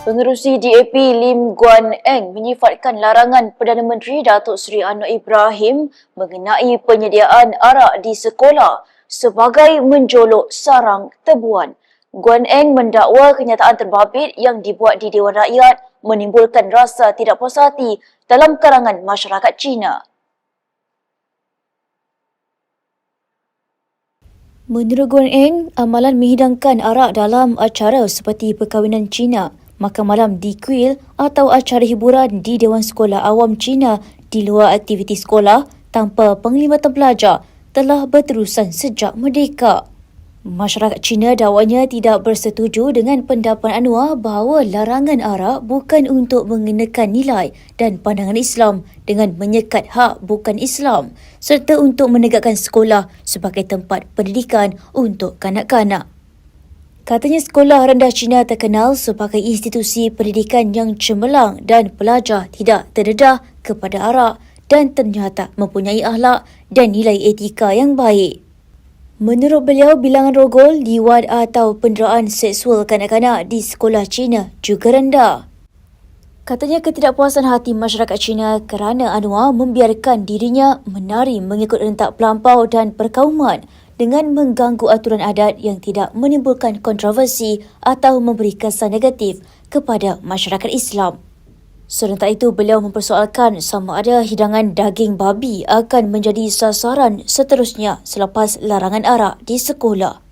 Pengerusi DAP Lim Guan Eng menyifatkan larangan Perdana Menteri Datuk Seri Anwar Ibrahim mengenai penyediaan arak di sekolah sebagai menjolok sarang tebuan. Guan Eng mendakwa kenyataan terbabit yang dibuat di Dewan Rakyat menimbulkan rasa tidak puas hati dalam kalangan masyarakat Cina. Menurut Guan Eng, amalan menghidangkan arak dalam acara seperti perkahwinan Cina makan malam di kuil atau acara hiburan di Dewan Sekolah Awam Cina di luar aktiviti sekolah tanpa penglibatan pelajar telah berterusan sejak merdeka. Masyarakat Cina dakwanya tidak bersetuju dengan pendapat Anwar bahawa larangan arak bukan untuk mengenakan nilai dan pandangan Islam dengan menyekat hak bukan Islam serta untuk menegakkan sekolah sebagai tempat pendidikan untuk kanak-kanak. Katanya sekolah rendah Cina terkenal sebagai institusi pendidikan yang cemerlang dan pelajar tidak terdedah kepada arak dan ternyata mempunyai akhlak dan nilai etika yang baik. Menurut beliau, bilangan rogol, liwat atau penderaan seksual kanak-kanak di sekolah Cina juga rendah. Katanya ketidakpuasan hati masyarakat Cina kerana Anwar membiarkan dirinya menari mengikut rentak pelampau dan perkauman dengan mengganggu aturan adat yang tidak menimbulkan kontroversi atau memberi kesan negatif kepada masyarakat Islam. Serentak itu, beliau mempersoalkan sama ada hidangan daging babi akan menjadi sasaran seterusnya selepas larangan arak di sekolah.